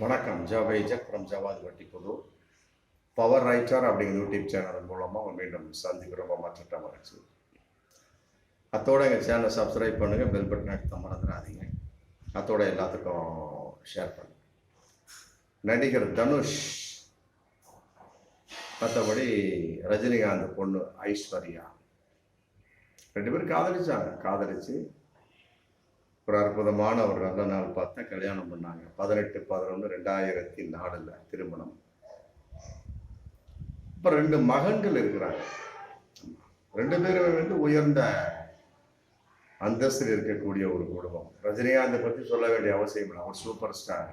வணக்கம். ஜாவை jug from Jawad Vattipudur. Power writer அப்படிங்கிற யூடியூப் சேனல் மூலமாக மீண்டும் சந்திக்கிறோம். மற்ற மகிழ்ச்சி அத்தோட எங்கள் சேனலை சப்ஸ்கிரைப் பண்ணுங்கள் பெல் பட்டன் அழுத்த மறந்துடாதீங்க. அத்தோட எல்லாத்துக்கும் ஷேர் பண்ணுங்கள் நடிகர் தனுஷ். மற்றபடி ரஜினிகாந்த் பொண்ணு ஐஸ்வர்யா. ரெண்டு பேரும் காதலிச்சாங்க. காதலிச்சு ஒரு அற்புதமான ஒரு நல்ல நாள் பார்த்தா கல்யாணம் பண்ணாங்க. பதினெட்டு பதினொன்று ரெண்டாயிரத்தி நாலில் திருமணம். இப்போ ரெண்டு மகன்கள் இருக்கிறாங்க. ரெண்டு பேரும் வந்து உயர்ந்த அந்தஸ்தில் இருக்கக்கூடிய ஒரு குடும்பம். ரஜினிகாந்தை பற்றி சொல்ல வேண்டிய அவசியம் இல்லை. அவர் சூப்பர் ஸ்டார்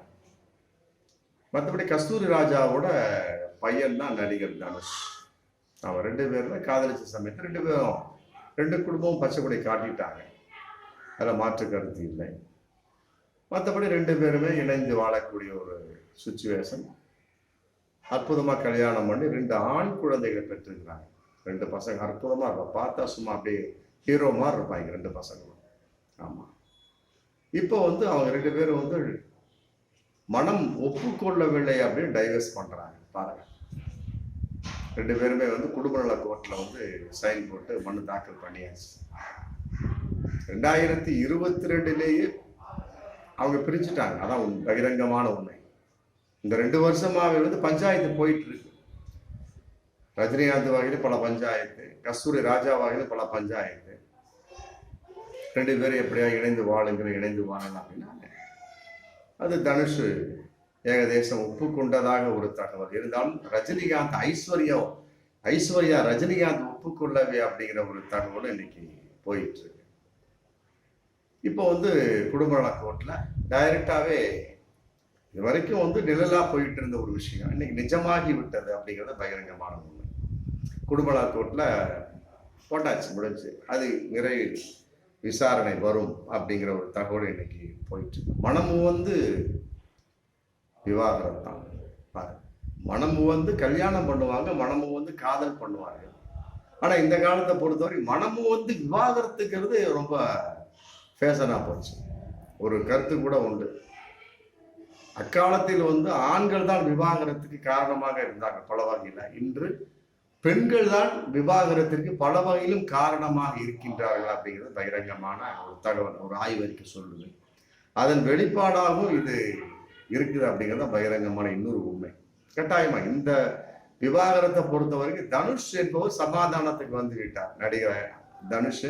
மற்றபடி கஸ்தூரி ராஜாவோட பையன் தான் நடிகர் தனுஷ். அவன் ரெண்டு பேரும் காதலிச்ச சமயத்தில் ரெண்டு பேரும் ரெண்டு குடும்பமும் பச்சைப்படி காட்டிட்டாங்க. அதில் மாற்று கருத்து இல்லை. மற்றபடி ரெண்டு பேருமே இணைந்து வாழக்கூடிய ஒரு சுச்சுவேஷன் அற்புதமாக கல்யாணம் பண்ணி ரெண்டு ஆண் குழந்தைகளை பெற்றிருக்கிறாங்க. ரெண்டு பசங்க அற்புதமாக இருக்கும். பார்த்தா சும்மா அப்படியே ஹீரோ மாதிரி இருப்பாங்க ரெண்டு பசங்களும். ஆமாம் இப்போ வந்து அவங்க ரெண்டு பேரும் வந்து மனம் ஒப்புக்கொள்ளவில்லை அப்படின்னு டைவர்ஸ் பண்ணுறாங்க பாருங்க. ரெண்டு பேருமே வந்து குடும்ப நல கோர்ட்டில் வந்து சைன் போட்டு மனு தாக்கல் பண்ணியாச்சு. ரெண்டாயிரத்தி இருபத்தி ரெண்டுலேயே அவங்க பிரிச்சுட்டாங்க. அதான் பகிரங்கமான உண்மை. இந்த ரெண்டு வருஷமாகவே வந்து பஞ்சாயத்து போயிட்டு இருக்கு ரஜினிகாந்த் வகையில் பல பஞ்சாயத்து கஸ்தூரி ராஜா வகையில் பல பஞ்சாயத்து. ரெண்டு பேரும் எப்படியா இணைந்து வாழுங்கிற இணைந்து வாழலாம் அப்படின்னா அது தனுஷ் ஏகதேசம் ஒப்புக்கொண்டதாக ஒரு தகவல். இருந்தாலும் ரஜினிகாந்த் ஐஸ்வர்யா ஐஸ்வர்யா ரஜினிகாந்த் ஒப்புக்கொள்ளவே அப்படிங்கிற ஒரு தகவல் இன்னைக்கு போயிட்டு இருக்கு இப்போ வந்து குடும்ப நல கோர்ட்டில் டைரக்டாகவே இது வரைக்கும் வந்து நிழலாக போயிட்டு இருந்த ஒரு விஷயம். இன்னைக்கு நிஜமாகி விட்டது அப்படிங்கிறது பகிரங்கமான ஒன்று குடும்ப நல கோர்ட்டில் போட்டாச்சு முடிஞ்சு. அது நிறை விசாரணை வரும் அப்படிங்கிற ஒரு தகவல் இன்னைக்கு போயிட்டு இருக்கு. மனமு வந்து விவாகரம் தான். பாருங்க மனமு வந்து கல்யாணம் பண்ணுவாங்க மனமு வந்து காதல் பண்ணுவாங்க. ஆனால் இந்த காலத்தை பொறுத்தவரை மனமு வந்து விவாகரத்துங்கிறது ரொம்ப ஃபேஷனாக போச்சு. ஒரு கருத்து கூட உண்டு. அக்காலத்தில் வந்து ஆண்கள் தான் விவாகரத்துக்கு காரணமாக இருந்தாங்க பல வகையில். இன்று பெண்கள் தான் விவாகரத்திற்கு பல வகையிலும் காரணமாக இருக்கின்றார்கள் அப்படிங்கிறது பகிரங்கமான ஒரு தகவல் ஒரு ஆய்வறிக்கை சொல்லுது. அதன் வெளிப்பாடாகவும் இது இருக்குது அப்படிங்கிறத பகிரங்கமான இன்னொரு உண்மை. கட்டாயமா இந்த விவாகரத்தை பொறுத்த வரைக்கும் தனுஷ் என்பவர் சமாதானத்துக்கு வந்து விட்டார். நடிகர் தனுஷ்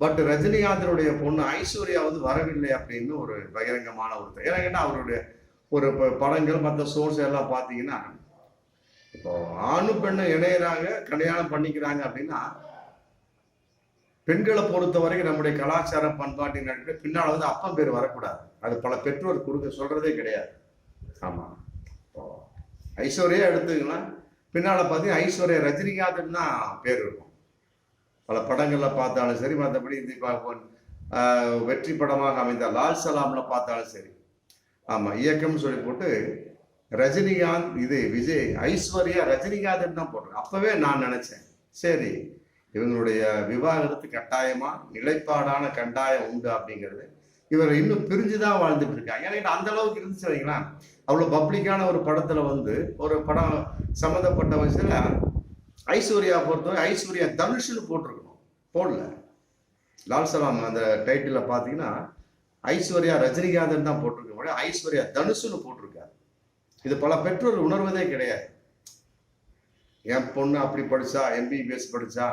பட் ரஜினிகாந்தனுடைய பொண்ணு ஐஸ்வர்யா வந்து வரவில்லை அப்படின்னு ஒரு பகிரங்கமான ஒரு ஏன்னா அவருடைய ஒரு ப- படங்கள் மற்ற சோர்ஸ் எல்லாம் பார்த்தீங்கன்னா இப்போ ஆணும் பெண்ணும் இணையறாங்க கல்யாணம் பண்ணிக்கிறாங்க அப்படின்னா பெண்களை பொறுத்த வரைக்கும் நம்முடைய கலாச்சார பண்பாட்டின் அடிப்படையில் பின்னால் வந்து அப்பம் பேர் வரக்கூடாது. அது பல பெற்றோர் கொடுக்க சொல்றதே கிடையாது. ஆமா. இப்போ ஐஸ்வர்யா எடுத்துக்கலாம். பின்னால் பார்த்தீங்கன்னா ஐஸ்வர்யா ரஜினிகாந்த் தான் பேர் இருக்கும். பல படங்கள்ல பார்த்தாலும் சரி மற்றபடி இந்த வெற்றி படமாக அமைந்த லால் சலாம்ல பார்த்தாலும் சரி. ஆமா இயக்கம்னு சொல்லி போட்டு ரஜினிகாந்த் இது விஜய் ஐஸ்வர்யா ரஜினிகாந்த் தான் போடுறேன் அப்பவே நான் நினைச்சேன் சரி இவங்களுடைய விவாகரத்து கட்டாயமா நிலைப்பாடான கண்டாயம் உண்டு அப்படிங்கிறது இவர் இன்னும் பிரிஞ்சுதான் வாழ்ந்துட்டு இருக்காங்க ஏன்னா அந்த அளவுக்கு இருந்துச்சு வைங்களா அவ்வளவு பப்ளிக்கான ஒரு படத்துல வந்து ஒரு படம் சம்மந்தப்பட்ட வயசுல ஐஸ்வர்யா பொறுத்தவரை ஐஸ்வர்யா தனுஷ்னு போட்டிருக்கணும். போடல. லால் சலாம் அந்த டைட்டில் பார்த்தீங்கன்னா ஐஸ்வர்யா ரஜினிகாந்தன் தான் போட்டிருக்க முடியும். ஐஸ்வர்யா தனுஷ்னு போட்டிருக்காரு. இது பல பெற்றோர் உணர்வதே கிடையாது. என் பொண்ணு அப்படி படிச்சா எம்பிபிஎஸ் படிச்சா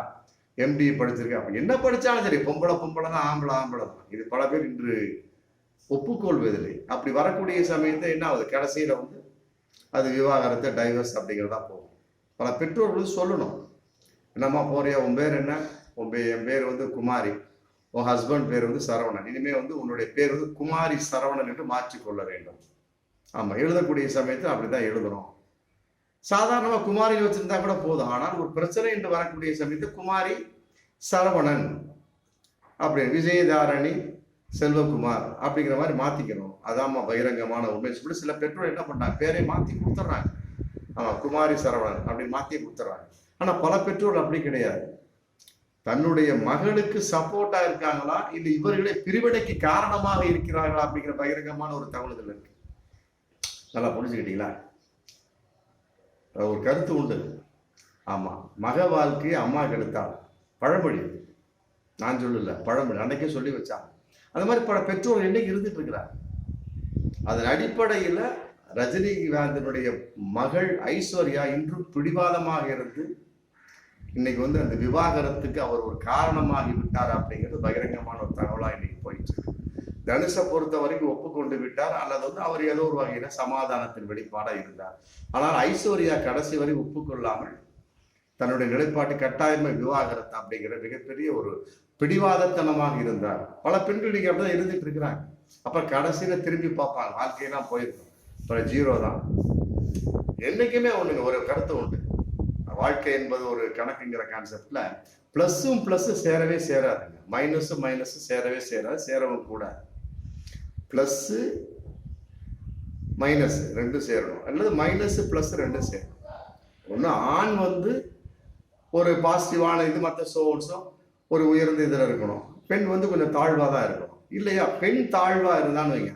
எம்பிஏ படிச்சிருக்கா. அப்படி என்ன படிச்சாலும் சரி பொம்பளை பொம்பளை தான் ஆம்பளை ஆம்பளை தான். இது பல பேர் இன்று ஒப்புக்கொள்வதில்லை. அப்படி வரக்கூடிய சமயத்தை என்ன ஆகுது? கடைசியில வந்து அது விவாகரத்து டைவர்ஸ் அப்படிங்கிறதா போகும். பல பெற்றோர்கள் சொல்லணும். என்னம்மா போறியா? உன் பேர் என்ன? உன் என் பேர் வந்து குமாரி. உன் ஹஸ்பண்ட் பேர் வந்து சரவணன். இனிமே வந்து உன்னுடைய பேர் வந்து குமாரி சரவணன் என்று மாற்றிக்கொள்ள வேண்டும். ஆமாம் எழுதக்கூடிய சமயத்தில் அப்படிதான் எழுதணும். சாதாரணமாக குமாரி வச்சுருந்தா கூட போதும். ஆனால் ஒரு பிரச்சனை என்று வரக்கூடிய சமயத்தில் குமாரி சரவணன் அப்படி விஜயதாரணி செல்வகுமார் அப்படிங்கிற மாதிரி மாற்றிக்கணும் அதாம்மா பகிரங்கமான உண்மை. சொல்லி சில பெற்றோர் என்ன பண்ணாங்க? பேரை மாற்றி கொடுத்துட்றாங்க. குமாரி சரவணன் அப்படின்னு மாத்தி கொடுத்துட்றாங்க ஆனா பல பெற்றோர் அப்படி கிடையாது. தன்னுடைய மகளுக்கு சப்போர்ட்டா இருக்காங்களா? இல்லை இவர்களே பிரிவினைக்கு காரணமாக இருக்கிறார்களா அப்படிங்கிற பகிரங்கமான ஒரு தகவல்கள் இருக்கு. நல்லா புரிஞ்சுக்கிட்டீங்களா? ஒரு கருத்து உண்டு. ஆமா மக வாழ்க்கையை அம்மா கெடுத்தாள் பழமொழி. நான் சொல்லல பழமொழி. அன்னைக்கே சொல்லி வச்சாங்க. அந்த மாதிரி பல பெற்றோர்கள் இன்னைக்கு இருந்துட்டு இருக்கிறார் அதன் அடிப்படையில் ரஜினிகாந்தனுடைய மகள் ஐஸ்வர்யா இன்றும் பிடிவாதமாக இருந்து இன்னைக்கு வந்து அந்த விவாகரத்துக்கு அவர் ஒரு காரணமாகி விட்டார் அப்படிங்கிறது பகிரங்கமான ஒரு தகவலாக இன்னைக்கு போயிட்டு இருக்கு. தனுஷை பொறுத்த வரைக்கும் ஒப்புக்கொண்டு விட்டார். அல்லது வந்து அவர் ஏதோ ஒரு வகையில சமாதானத்தின் வெளிப்பாடாக இருந்தார். ஆனால் ஐஸ்வர்யா கடைசி வரை ஒப்புக்கொள்ளாமல் தன்னுடைய நிலைப்பாட்டு கட்டாயமை விவாகரத்து அப்படிங்கிற மிகப்பெரிய ஒரு பிடிவாதத்தனமாக இருந்தார். பல பெண்கள் இன்னைக்கு அப்படிதான் இருந்துட்டு இருக்கிறாங்க. அப்புறம் கடைசியில திரும்பி பார்ப்பாங்க. வாழ்க்கையெல்லாம் போயிருக்கோம். அப்புறம் ஜீரோ தான். என்றைக்குமே ஒன்றுங்க ஒரு கருத்து உண்டு. வாழ்க்கை என்பது ஒரு கணக்குங்கிற கான்செப்டில் ப்ளஸ்ஸும் ப்ளஸ்ஸு சேரவே சேராதுங்க. மைனஸும் மைனஸும் சேரவே சேராது சேரவும் கூடாது. ப்ளஸ்ஸு மைனஸ் ரெண்டும் சேரணும். அல்லது மைனஸ் ப்ளஸ் ரெண்டும் சேரணும். ஒன்று ஆண் வந்து ஒரு பாசிட்டிவான இது மற்ற சோர்ஸோ ஒரு உயர்ந்த இதில் இருக்கணும். பெண் வந்து கொஞ்சம் தாழ்வாக தான் இருக்கணும். இல்லையா? பெண் தாழ்வாக இருந்தான்னு வைங்க.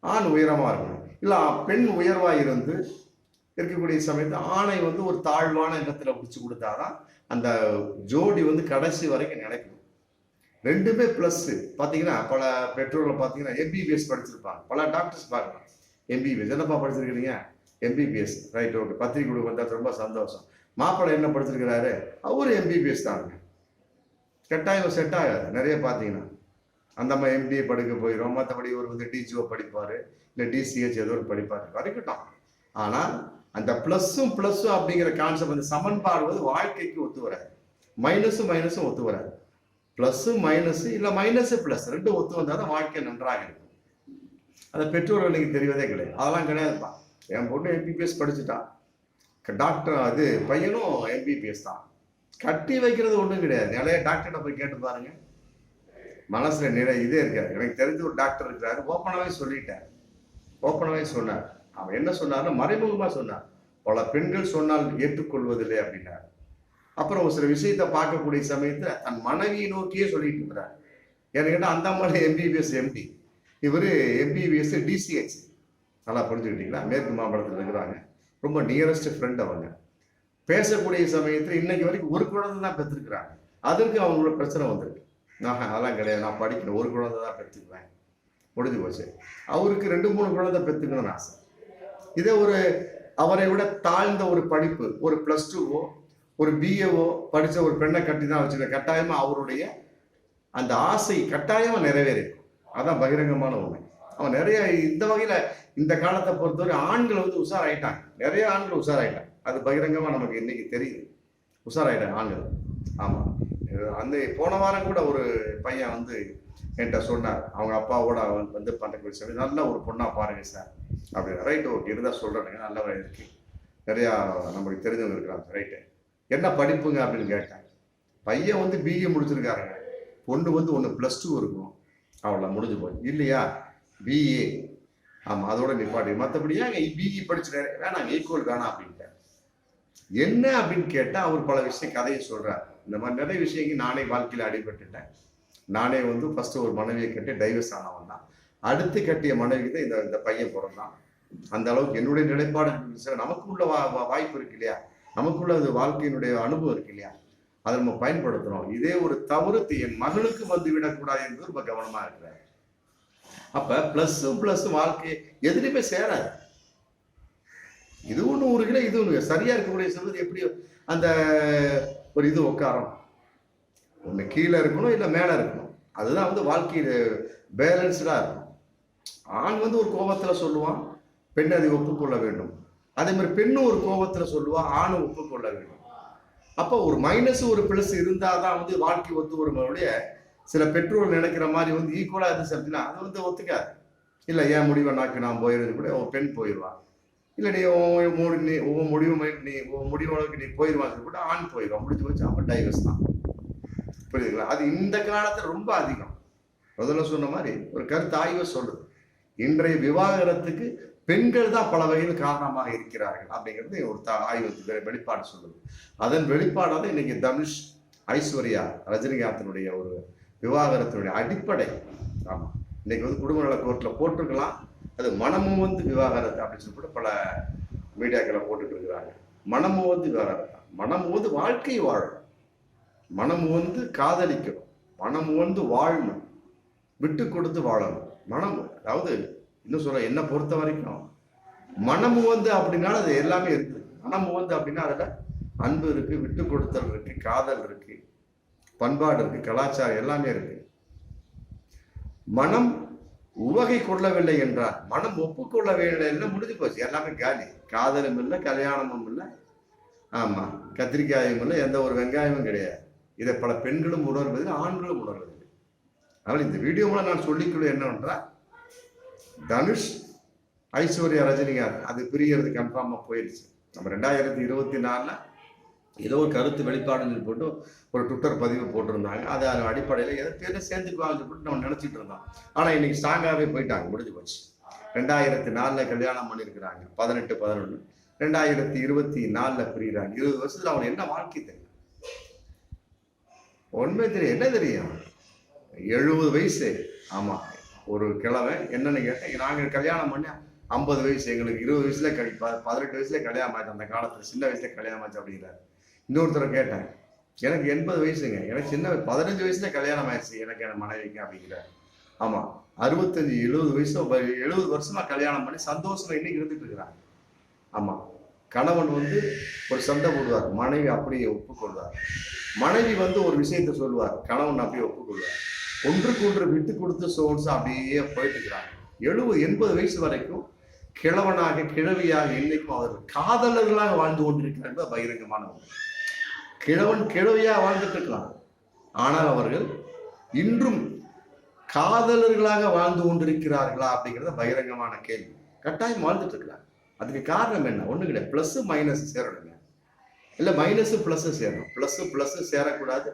ஆண் உயரமாக இருக்கணும். இல்லை பெண் உயர்வாக இருந்து இருக்கக்கூடிய சமயத்தில் ஆணை வந்து ஒரு தாழ்வான இடத்துல பிடிச்சி கொடுத்தாதான் அந்த ஜோடி வந்து கடைசி வரைக்கும் நினைக்கணும் ரெண்டுமே ப்ளஸ் பார்த்தீங்கன்னா பல பெற்றோர்கள் பார்த்தீங்கன்னா எம்பிபிஎஸ் படிச்சிருப்பாங்க. பல டாக்டர்ஸ் பாருங்க. எம்பிபிஎஸ் என்னப்பா படிச்சிருக்கிறீங்க? எம்பிபிஎஸ் ரைட் ஓகே பத்திரிக்கை வந்தால் ரொம்ப சந்தோஷம். மாப்பிள்ளை என்ன படிச்சிருக்கிறாரு? அவரும் எம்பிபிஎஸ் தாங்க கட்டாயம் செட் ஆகாது. நிறைய பார்த்தீங்கன்னா அந்த அம்மா எம்பிஏ படிக்க போயிடும் மற்றபடி ஒரு வந்து டிஜிஓ படிப்பார். இல்லை டிசிஹெச் ஏதோ ஒரு படிப்பார். வரைக்கட்டும் ஆனால் அந்த ப்ளஸ்ஸும் ப்ளஸ்ஸும் அப்படிங்கிற கான்செப்ட் அந்த சமன்பாடு வந்து வாழ்க்கைக்கு ஒத்து வராது. மைனஸும் மைனஸும் ஒத்து வராது. ப்ளஸ்ஸு மைனஸு இல்லை மைனஸு ப்ளஸ் ரெண்டும் ஒத்து வந்தால் தான் வாழ்க்கை நன்றாக இருக்கும். அந்த பெற்றோர்களுக்கு இன்னைக்கு தெரிவதே கிடையாது. அதெல்லாம் கிடையாதுப்பா. என் பொண்ணு எம்பிபிஎஸ் படிச்சுட்டான் டாக்டர் அது பையனும் எம்பிபிஎஸ் தான். கட்டி வைக்கிறது ஒன்றும் கிடையாது. நிறைய டாக்டர்கிட்ட போய் கேட்டு பாருங்கள் மனசுல நிறை இதே இருக்காது. எனக்கு தெரிஞ்ச ஒரு டாக்டர் இருக்கிறாரு. ஓப்பனாகவே சொல்லிட்டார். ஓப்பனாகவே சொன்னார். அவன் என்ன சொன்னார்னா மறைமுகமாக சொன்னார். பல பெண்கள் சொன்னால் ஏற்றுக்கொள்வதில்லை அப்படின்னார். அப்புறம் ஒரு சில விஷயத்தை பார்க்கக்கூடிய சமயத்தில் தன் மனைவியை நோக்கியே சொல்லிட்டு இருக்கிறார். எனக்கு கேட்டால் அந்த மாதிரி எம்பிபிஎஸ் எம்டி இவர் எம்பிபிஎஸ் டிசிஹெச் நல்லா புரிஞ்சுக்கிட்டீங்களா? மேற்கு மாவட்டத்தில் இருக்கிறாங்க. ரொம்ப நியரஸ்ட் ஃப்ரெண்ட் அவங்க. பேசக்கூடிய சமயத்தில் இன்னைக்கு வரைக்கும் ஒரு குழந்தை தான் பெற்றிருக்கிறாங்க. அதற்கு அவங்களோட பிரச்சனை வந்திருக்கு. நான் அதெல்லாம் கிடையாது. நான் படிக்கணும் ஒரு குழந்தை தான் பெற்றுக்குவேன். முடிஞ்சு போச்சு. அவருக்கு ரெண்டு மூணு குழந்தை பெற்றுக்கணும்னு ஆசை. இதே ஒரு அவரை விட தாழ்ந்த ஒரு படிப்பு ஒரு ப்ளஸ் டூவோ ஒரு பிஏவோ படித்த ஒரு பெண்ணை கட்டி தான் வச்சுருக்க கட்டாயமாக அவருடைய அந்த ஆசை கட்டாயமாக நிறைவேறிக்கும் அதான் பகிரங்கமான உண்மை. அவன் நிறைய இந்த வகையில் இந்த காலத்தை பொறுத்தவரை ஆண்கள் வந்து உஷாராயிட்டாங்க. நிறைய ஆண்கள் உஷாராயிட்டாங்க. அது பகிரங்கமாக நமக்கு இன்னைக்கு தெரியுது. உஷாராயிட்டாங்க ஆண்கள். ஆமாம் அந்த போன வாரம் கூட ஒரு பையன் வந்து என்கிட்ட சொன்னார். அவங்க அப்பாவோட அவன் வந்து பண்ணக்கூடிய சார் நல்ல ஒரு பொண்ணாக பாருங்க சார் அப்படி ரைட்டு ஓகே இருந்தால் சொல்கிறேங்க நல்ல இருக்கு. நிறையா நம்மளுக்கு தெரிஞ்சவங்க இருக்கிறாங்க. ரைட்டு என்ன படிப்புங்க? அப்படின்னு கேட்டேன். பையன் வந்து பிஏ முடிச்சிருக்காருங்க. பொண்ணு வந்து ஒன்று ப்ளஸ் டூ இருக்கும். அவ்வளோ முடிஞ்சு போய் இல்லையா? பிஏ ஆமாம் அதோட நிப்பாட்டி. மற்றபடி ஏங்க பிஇ படிச்சுட்டாரு வேணாங்க ஈக்குவல் வேணாம் அப்படின்னு. என்ன அப்படின்னு கேட்டால் அவர் பல விஷயம் கதையை சொல்கிறார் இந்த மாதிரி நிறைய விஷயங்கள் நானே வாழ்க்கையில் அடிபட்டுட்டேன். நானே வந்து ஃபஸ்ட்டு ஒரு மனைவியை கட்டி டைவர்ஸ் ஆனவன் தான். அடுத்து கட்டிய மனைவிக்கு தான் இந்த இந்த பையன் பிறந்தான். அந்த அளவுக்கு என்னுடைய நிலைப்பாடு சார் நமக்கு உள்ள வா வாய்ப்பு இருக்கு இல்லையா? நமக்குள்ள அது வாழ்க்கையினுடைய அனுபவம் இருக்கு இல்லையா? அதை நம்ம பயன்படுத்துறோம். இதே ஒரு தவறு என் மகளுக்கு வந்து விடக்கூடாது என்பது ரொம்ப கவனமா இருக்கிறார் அப்ப ப்ளஸ்ஸும் ப்ளஸ்ஸும் வாழ்க்கை எதுலையுமே சேராது. இது ஒன்று ஒரு கிலோ இது ஒன்று சரியா இருக்கக்கூடிய சொல்றது எப்படி அந்த ஒரு இது உட்காரம் ஒன்று கீழே இருக்கணும் இல்லை மேலே இருக்கணும். அதுதான் வந்து வாழ்க்கையில பேலன்ஸ்டாக இருக்கும். ஆண் வந்து ஒரு கோபத்தில் சொல்லுவான் பெண் அதை ஒப்புக்கொள்ள வேண்டும். அதே மாதிரி பெண்ணும் ஒரு கோபத்தில் சொல்லுவான் ஆணும் ஒப்புக்கொள்ள வேண்டும். அப்போ ஒரு மைனஸ் ஒரு பிளஸ் இருந்தாதான் வந்து வாழ்க்கை ஒத்து வரும்போடைய சில பெற்றோர் நினைக்கிற மாதிரி வந்து ஈக்குவலாக இருந்துச்சு அப்படின்னா அது வந்து ஒத்துக்காது. இல்லை ஏன் முடிவை நாக்கு நான் போயிடுறது கூட ஒரு பெண் போயிடுவான் இல்லை நீ ஒவ்வொரு முடி நீ ஒவ்வொரு முடிவு மை- நீ உன் முடிவுகளுக்கு நீ போயிடுவாங்க கூட ஆண் போயிடும் முடிஞ்சு போச்சு அப்போ டைவர்ஸ் தான். புரியுதுங்களா? அது இந்த காலத்தில் ரொம்ப அதிகம். முதல்ல சொன்ன மாதிரி ஒரு கருத்து ஆய்வு சொல்லுது. இன்றைய விவாகரத்துக்கு பெண்கள் தான் பல வகையில் காரணமாக இருக்கிறார்கள் அப்படிங்கிறது ஒரு த- ஆய்வு வெளிப்பாடு சொல்லுது. அதன் வெளிப்பாடாக இன்னைக்கு தனுஷ் ஐஸ்வர்யா ரஜினிகாந்தினுடைய ஒரு விவாகரத்தினுடைய அடிப்படை. ஆமாம் இன்னைக்கு வந்து குடும்ப நல கோர்ட்டில் போட்டிருக்கலாம். அது மனமும் வந்து விவாகரத்து அப்படின்னு சொல்லிட்டு பல மீடியாக்களை போட்டுட்டு இருக்கிறாங்க. மனமும் வந்து விவாகரத்து. மனம் வந்து வாழ்க்கை வாழணும் மனம் வந்து காதலிக்கணும் மனம் வந்து வாழணும். விட்டு கொடுத்து வாழணும். மனம் அதாவது இன்னும் சொல்ல என்னை பொறுத்த வரைக்கும் மனம் வந்து அப்படின்னா அது எல்லாமே இருக்குது. மனம் வந்து அப்படின்னா அதில் அன்பு இருக்கு விட்டு கொடுத்தல் இருக்கு காதல் இருக்கு பண்பாடு இருக்கு கலாச்சாரம் எல்லாமே இருக்கு. மனம் உவகை கொள்ளவில்லை என்றால் மனம் ஒப்புக்கொள்ளவில்லை என்று முடிஞ்சு போச்சு. எல்லாமே காலி. காதலும் இல்லை கல்யாணமும் இல்லை. ஆமாம் கத்திரிக்காயும் இல்லை எந்த ஒரு வெங்காயமும் கிடையாது. இதை பல பெண்களும் உணர்வதில்லை ஆண்களும் உணர்வதில்லை அதனால் இந்த வீடியோ மூலம் நான் சொல்லிக்கொள்ள என்னவென்றால் தனுஷ் ஐஸ்வர்யா ரஜினிகாந்த் அது பிரியறது கன்ஃபார்மாக போயிடுச்சு நம்ம ரெண்டாயிரத்தி இருபத்தி நாலில் ஏதோ ஒரு கருத்து வெளிப்பாடுன்னு போட்டு ஒரு ட்விட்டர் பதிவு போட்டிருந்தாங்க. அது அதன் அடிப்படையில் எதை பேரை சேர்ந்துக்குவாங்கன்னு சொல்லிட்டு நம்ம நினச்சிட்டு இருந்தோம். ஆனால் இன்னைக்கு ஸ்ட்ராங்காகவே போயிட்டாங்க. முடிஞ்சு போச்சு. ரெண்டாயிரத்தி நாலில் கல்யாணம் பண்ணியிருக்கிறாங்க பதினெட்டு பதினொன்று ரெண்டாயிரத்தி இருபத்தி நாலில் பிரிகிறாங்க இருபது வருஷத்தில் அவன் என்ன வாழ்க்கை தெரியும்? உண்மை தெரியும் என்ன தெரியும்? எழுபது வயசு. ஆமாம் ஒரு கிழமை என்னன்னு கேட்டேன் நாங்கள் கல்யாணம் பண்ணி ஐம்பது வயசு. எங்களுக்கு இருபது வயசுல கழி பதினெட்டு வயசுல கல்யாணம் ஆச்சு. அந்த காலத்தில் சின்ன வயசுல கல்யாணம் ஆச்சு அப்படிங்கிறாரு. இன்னொருத்தரை கேட்டேன். எனக்கு எண்பது வயசுங்க. எனக்கு சின்ன பதினஞ்சு வயசுல கல்யாணம் ஆயிடுச்சு எனக்கு என் மனைவிக்கு அப்படிங்கிற. ஆமா. அறுபத்தஞ்சு எழுபது வயசு எழுபது வருஷமா கல்யாணம் பண்ணி சந்தோஷமா இன்னைக்கு இருந்துட்டு இருக்கிறாங்க. ஆமா. கணவன் வந்து ஒரு சண்டை போடுவார். மனைவி அப்படியே ஒப்புக்கொள்வார். மனைவி வந்து ஒரு விஷயத்தை சொல்லுவார். கணவன் அப்படியே ஒப்புக்கொள்வார். ஒன்றுக்கு ஒன்று விட்டு கொடுத்து சோன்ஸ் அப்படியே போயிட்டு இருக்கிறாங்க. எழுபது எண்பது வயசு வரைக்கும் கிழவனாக கிழவியாக இன்னைக்கும் அவர்கள் காதலர்களாக வாழ்ந்து கொண்டிருக்கிறார் என்பது பகிரங்கமான ஒன்று கிழவன் கிழவியாக வாழ்ந்துட்டு இருக்கலாம் ஆனால் அவர்கள் இன்றும் காதலர்களாக வாழ்ந்து கொண்டிருக்கிறார்களா அப்படிங்கிறத பகிரங்கமான கேள்வி. கட்டாயம் வாழ்ந்துட்டு இருக்கிறாங்க அதுக்கு காரணம் என்ன? ஒண்ணு கிடையாது. ப்ளஸ் மைனஸ் சேரணுங்க. இல்லை மைனஸ் ப்ளஸ்ஸு சேரணும். ப்ளஸ்ஸு ப்ளஸ் சேரக்கூடாது.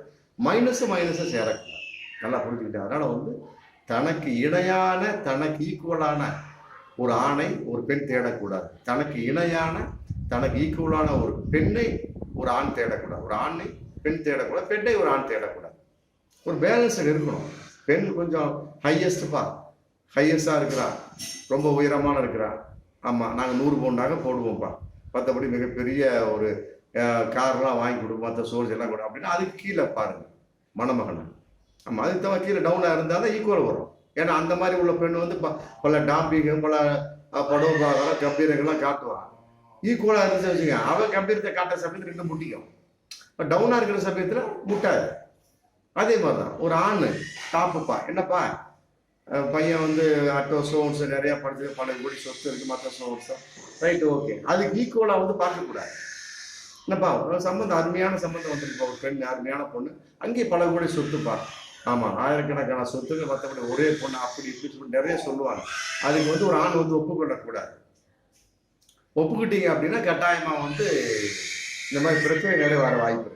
மைனஸ் மைனஸ் சேரக்கூடாது. நல்லா புரிஞ்சுக்கிட்டேன். அதனால வந்து தனக்கு இணையான தனக்கு ஈக்குவலான ஒரு ஆணை ஒரு பெண் தேடக்கூடாது. தனக்கு இணையான தனக்கு ஈக்குவலான ஒரு பெண்ணை ஒரு ஆண் தேடக்கூடாது. ஒரு ஆணை பெண் தேடக்கூடாது. பெண்ணை ஒரு ஆண் தேடக்கூடாது. ஒரு பேலன்ஸ் இருக்கணும். பெண் கொஞ்சம் ஹையஸ்ட்டுப்பா ஹையஸ்டாக இருக்கிறா. ரொம்ப உயரமான இருக்கிறா. ஆமாம் நாங்கள் நூறு பவுண்டாக போடுவோம்ப்பா மற்றபடி மிகப்பெரிய ஒரு கார்லாம் வாங்கி கொடுப்போம். மற்ற சோர்ஸ் எல்லாம் கூட அப்படின்னா அதுக்கு கீழே பாருங்கள் மணமகனை. ஆமாம் அதுக்கு தவிர கீழே டவுனாக இருந்தால் தான் ஈக்குவல் வரும். ஏன்னா அந்த மாதிரி உள்ள பெண் வந்து ப- பல டாம்பிங்க பல அஹ், கம்பீரங்கள்லாம் காட்டுவான் ஈக்குவலாக இருந்துச்சு வச்சுக்கோங்க. அவன் கம்பீரத்தை காட்டுற சமயத்தில் ரெண்டு முட்டிக்கும். இப்போ டவுனாக இருக்கிற சமயத்தில் முட்டாது. அதே மாதிரி தான் ஒரு ஆண் டாப்புப்பா என்னப்பா? பையன் வந்து ஆட்டோ ஸ்டோன்ஸ் நிறையா படிச்சு பல கோடி சொத்து இருக்குது மற்ற சோன்ஸ் ரைட்டு ஓகே அதுக்கு ஈக்குவலாக வந்து பார்க்கக்கூடாது என்னப்பா? ஒரு அருமையான சம்மந்தம் வந்துருப்பா ஒரு பெண் அருமையான பொண்ணு. அங்கேயே பல கோடி சொத்துப்பா. ஆமாம் ஆயிரக்கணக்கான சொத்துக்கு மற்றபடி ஒரே பொண்ணு அப்படி இப்படி சொல்லி நிறைய சொல்லுவாங்க. அதுக்கு வந்து ஒரு ஆண் வந்து ஒப்புக்கொள்ளக்கூடாது ஒப்புக்கிட்டீங்க அப்படின்னா கட்டாயமாக வந்து இந்த மாதிரி பிரச்சனை நிறைய வர வாய்ப்பு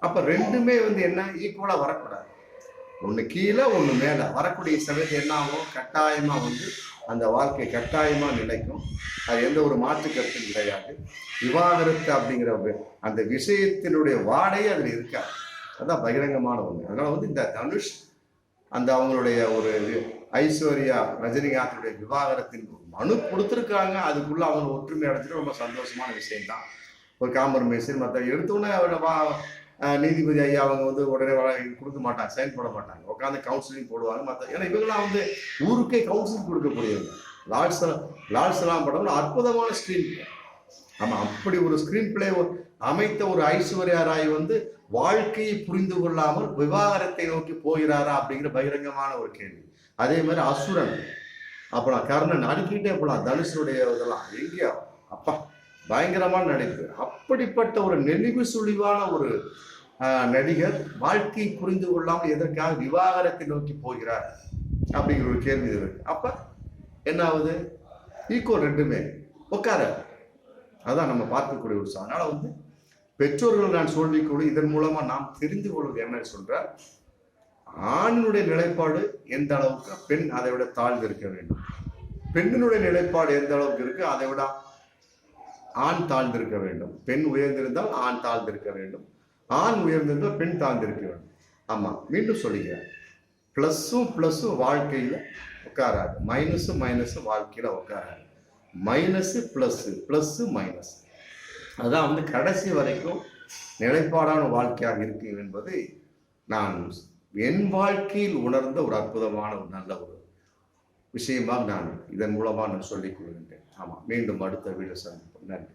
அப்போ ரெண்டுமே வந்து என்ன? ஈக்குவலாக வரக்கூடாது. ஒன்று கீழே ஒன்று மேலே. வரக்கூடிய சமயத்து என்ன ஆகும்? கட்டாயமாக வந்து அந்த வாழ்க்கை கட்டாயமாக நிலைக்கும். அது எந்த ஒரு மாற்று கருத்தும் கிடையாது. விவாகரத்து அப்படிங்கிற அந்த விஷயத்தினுடைய வாடையே அதில் இருக்காது. அதுதான் பகிரங்கமான ஒன்று அதனால் வந்து இந்த தனுஷ் அந்த அவங்களுடைய ஒரு ஐஸ்வர்யா ரஜினிகாந்தனுடைய விவாகரத்தின் மனு கொடுத்துருக்காங்க. அதுக்குள்ள அவங்க ஒற்றுமை அடைஞ்சிட்டு ரொம்ப சந்தோஷமான விஷயம்தான். ஒரு காம்பரமைசர் மற்ற எடுத்தோடனே அவரோட வா நீதிபதி ஐயா அவங்க வந்து உடனே கொடுக்க மாட்டாங்க சைன் போட மாட்டாங்க. உட்காந்து கவுன்சிலிங் போடுவாங்க மற்ற ஏன்னா இவங்கெல்லாம் வந்து ஊருக்கே கவுன்சிலிங் கொடுக்கக்கூடியவங்க. லார்ட்ஸ் லார்ட்ஸ்லாம் படம் அற்புதமான ஸ்க்ரீன் பிளே ஆமாம் அப்படி ஒரு ஸ்க்ரீன் பிளே அமைத்த ஒரு ஐஸ்வர்யா ராய் வந்து வாழ்க்கையை புரிந்து கொள்ளாமல் விவாகரத்தை நோக்கி போகிறாரா அப்படிங்கிற பகிரங்கமான ஒரு கேள்வி. அதே மாதிரி அசுரன். அப்புறம் கர்ணன் அடுக்கிட்டே போலாம் தனுஷனுடைய இதெல்லாம் எங்கேயோ? அப்பா பயங்கரமான நடிப்பு. அப்படிப்பட்ட ஒரு நெளிவு சுழிவான ஒரு நடிகர் வாழ்க்கையை புரிந்து கொள்ளாமல் எதற்காக விவாகரத்தை நோக்கி போகிறார்? அப்படிங்கிற ஒரு கேள்வி இருக்கு அப்ப என்ன ஆகுது ஈக்குவல் ரெண்டுமே. உட்கார. அதான் நம்ம பார்க்கக்கூடிய ஒரு அதனால் அதனால வந்து பெற்றோர்கள் நான் சொல்லிக்கொள்ள இதன் மூலமா நாம் தெரிந்து கொள்வது என்ன சொல்கிறேன் ஆணினுடைய நிலைப்பாடு எந்த அளவுக்கு? பெண் அதை விட தாழ்ந்து இருக்க வேண்டும். பெண்ணினுடைய நிலைப்பாடு எந்த அளவுக்கு இருக்கு? அதை விட ஆண் தாழ்ந்திருக்க வேண்டும். பெண் உயர்ந்திருந்தால் ஆண் தாழ்ந்திருக்க வேண்டும். ஆண் உயர்ந்திருந்தால் பெண் தாழ்ந்திருக்க வேண்டும். ஆமா மீண்டும் சொல்லிக்கிறேன் ப்ளஸ்ஸும் ப்ளஸ்ஸும் வாழ்க்கையில உட்காராது. மைனஸும் மைனஸும் வாழ்க்கையில் உட்காராது. மைனஸு ப்ளஸ்ஸு ப்ளஸ்ஸு மைனஸ் அதுதான் வந்து கடைசி வரைக்கும் நிலைப்பாடான வாழ்க்கையாக இருக்கு என்பது நான் என் வாழ்க்கையில் உணர்ந்த ஒரு அற்புதமான ஒரு நல்ல ஒரு விஷயமாக நான் இதன் மூலமாக நான் சொல்லிக் கொள்கின்றேன். ஆமாம் மீண்டும் அடுத்த வீடியோ சந்திப்போம். நன்றி.